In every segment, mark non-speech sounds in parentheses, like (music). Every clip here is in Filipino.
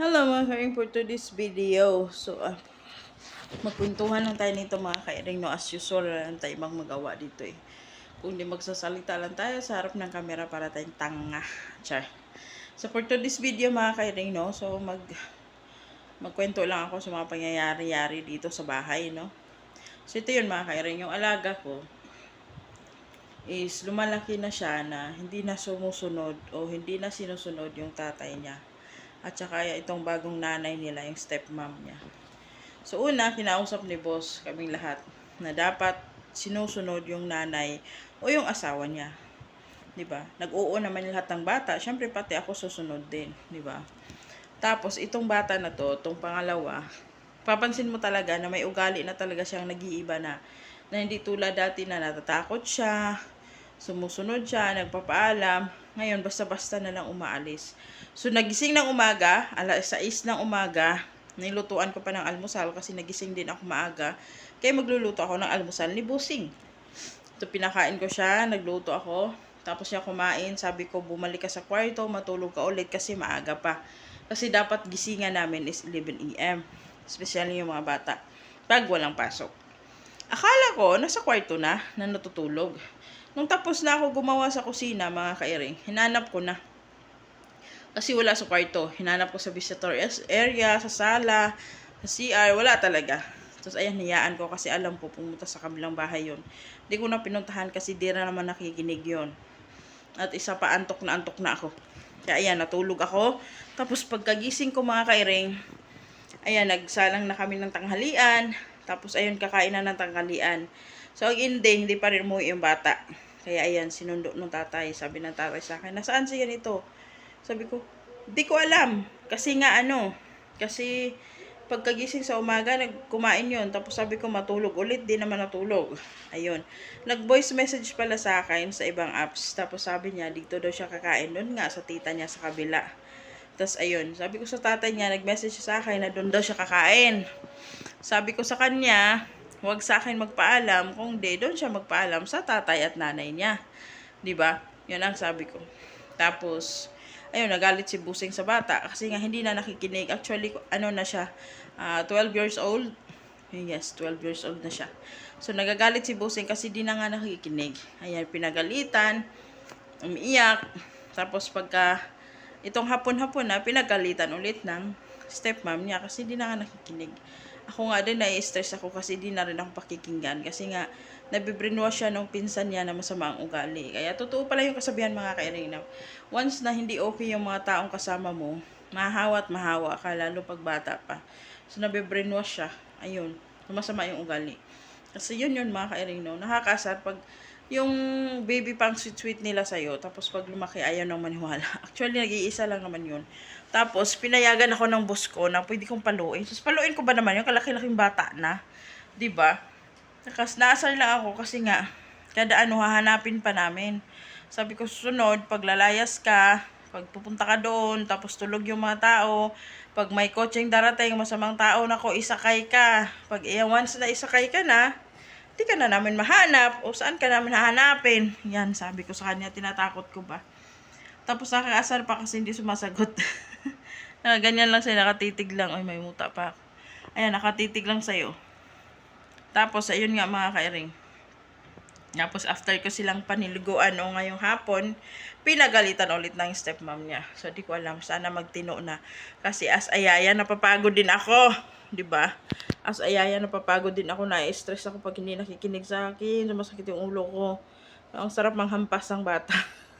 Hello mga karing for today's video. So, ah, magkwentuhan lang tayo nito mga kairing. No, as usual, lang tayo ibang magawa dito eh. Kung di magsasalita lang tayo sa harap ng camera para tayong tanga. Char. So, for today's video mga kairing, no, so mag magkwento lang ako sa mga pangyayari-yari dito sa bahay, no. So, ito yun mga kairing. Yung alaga ko, is lumalaki na siya na hindi na sumusunod o hindi na sinusunod yung tatay niya. At saka itong bagong nanay nila, yung stepmom niya. So una, kinausap ni boss kaming lahat na dapat sinusunod yung nanay o yung asawa niya. 'Di ba? Nag-oo naman lahat ng bata. Syempre pati ako susunod din, 'di ba? Tapos itong bata na to, itong pangalawa, papansin mo talaga na may ugali na talaga siyang nag-iiba na na hindi tulad dati na natatakot siya, sumusunod siya, nagpapaalam. Ngayon, basta-basta na lang umaalis. So, nagising ng umaga, alas 6 ng umaga, nilutuan ko pa ng almusal kasi nagising din ako maaga. Kaya magluluto ako ng almusal ni Busing. So, pinakain ko siya, nagluto ako. Tapos siya kumain, sabi ko, bumalik ka sa kwarto, matulog ka ulit kasi maaga pa. Kasi dapat gisingan namin is 11 a.m. Especially yung mga bata. Pag walang pasok. Akala ko, nasa kwarto na, na natutulog. Nung tapos na ako gumawa sa kusina, mga kairing, hinanap ko na. Kasi wala sa kwarto. Hinanap ko sa visitor area, sa sala, sa CR, wala talaga. Tapos ayan, niyaan ko kasi alam ko pumunta sa kabilang bahay yon. Hindi ko na pinuntahan kasi di na naman nakikinig yon. At isa pa, antok na antok na ako. Kaya ayan, natulog ako. Tapos pagkagising ko mga kairing, ayan, nagsalang na kami ng tanghalian. Tapos ayun, kakain na ng tanghalian. So, ang ending, hindi pa rin umuwi yung bata. Kaya ayan, sinundo ng tatay. Sabi ng tatay sa akin, nasaan siya nito? Sabi ko, di ko alam. Kasi nga ano, kasi pagkagising sa umaga, nagkumain yon Tapos sabi ko, matulog ulit, di naman natulog. Ayun. Nag-voice message pala sa akin sa ibang apps. Tapos sabi niya, dito daw siya kakain. Doon nga, sa tita niya sa kabila. Tapos ayun, sabi ko sa tatay niya, nag-message siya sa akin na doon daw siya kakain. Sabi ko sa kanya, huwag sa akin magpaalam, kung di, doon siya magpaalam sa tatay at nanay niya. 'Di ba? Yun ang sabi ko. Tapos, ayun, nagalit si Busing sa bata kasi nga hindi na nakikinig. Actually, ano na siya, ah, 12 years old. Yes, 12 years old na siya. So, nagagalit si Busing kasi di na nga nakikinig. Ayan, pinagalitan, umiiyak. Tapos, pagka, itong hapon-hapon na, pinagalitan ulit ng stepmom niya kasi di na nga nakikinig. Ako nga din, nai-stress ako kasi di na rin ako pakikinggan. Kasi nga, nabibrinwash siya nung pinsan niya na masama ang ugali. Kaya totoo pala yung kasabihan mga kairing na once na hindi okay yung mga taong kasama mo, mahawa at mahawa ka, lalo pag bata pa. So, nabibrinwash siya. Ayun, masama yung ugali. Kasi yun yun mga kairing no. Nakakasar pag yung baby pang sweet-sweet nila sa'yo, tapos pag lumaki, ayaw nang maniwala. (laughs) Actually, nag-iisa lang naman yun. Tapos, pinayagan ako ng boss ko na pwede kong paluin. Tapos, paluin ko ba naman yung kalaki-laking bata na? 'Di ba? Nakas, naasar lang ako kasi nga, kada ano, hahanapin pa namin. Sabi ko, susunod, pag lalayas ka, pag pupunta ka doon, tapos tulog yung mga tao, pag may coaching darating, masamang tao na ko, isakay ka. Pag eh, once na isakay ka na, di ka na namin mahanap, o saan ka namin hahanapin. Yan, sabi ko sa kanya, tinatakot ko ba. Tapos nakakaasar pa kasi hindi sumasagot. (laughs) Nakaganyan lang siya, nakatitig lang. Ay, may muta pa. Ayan, nakatitig lang sa'yo. Tapos, ayun nga mga kairing. Tapos, after ko silang paniliguan o ngayong hapon, pinagalitan ulit ng stepmom niya. So, di ko alam. Sana magtino na. Kasi as ayaya, napapagod din ako. 'Di ba? As ayaya, napapagod din ako. Na-stress ako pag hindi nakikinig sa akin. Sumasakit yung ulo ko. Ang sarap manghampas ng bata. (laughs)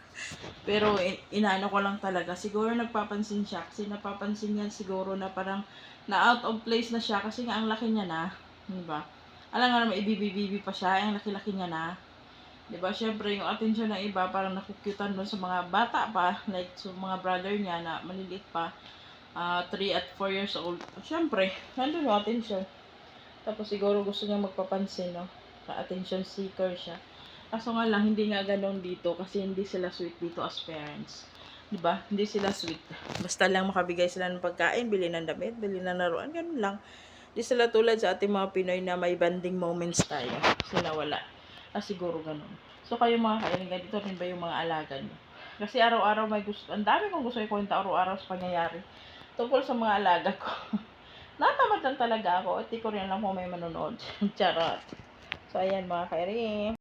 Pero in- inaano ko lang talaga. Siguro nagpapansin siya. Kasi napapansin niya siguro na parang na out of place na siya. Kasi nga ang laki niya na. Di ba? Alam nga naman, ibibibibi pa siya. Ang laki-laki niya na. Di ba? Siyempre, yung attention ng iba, parang nakukyutan doon sa mga bata pa. Like, sa mga brother niya na maliliit pa. 3 at 4 years old. Siyempre, nandun yung attention. Tapos siguro gusto niya magpapansin, no? Ka-attention seeker siya. Kaso nga lang, hindi nga ganun dito kasi hindi sila sweet dito as parents. ba? Hindi sila sweet. Basta lang makabigay sila ng pagkain, bili ng damit, bili ng laruan, ganun lang. Di sila tulad sa ating mga Pinoy na may banding moments tayo. Sila wala. Ah, siguro ganun. So, kayo mga kailan, ganito rin ba yung mga alaga niyo? Kasi araw-araw may gusto, ang dami kong gusto ikwenta araw-araw sa pangyayari. Tungkol sa mga alaga ko. (laughs) Natamad lang talaga ako. At di ko rin alam kung may manonood. (laughs) Charot. So, ayan mga kairi.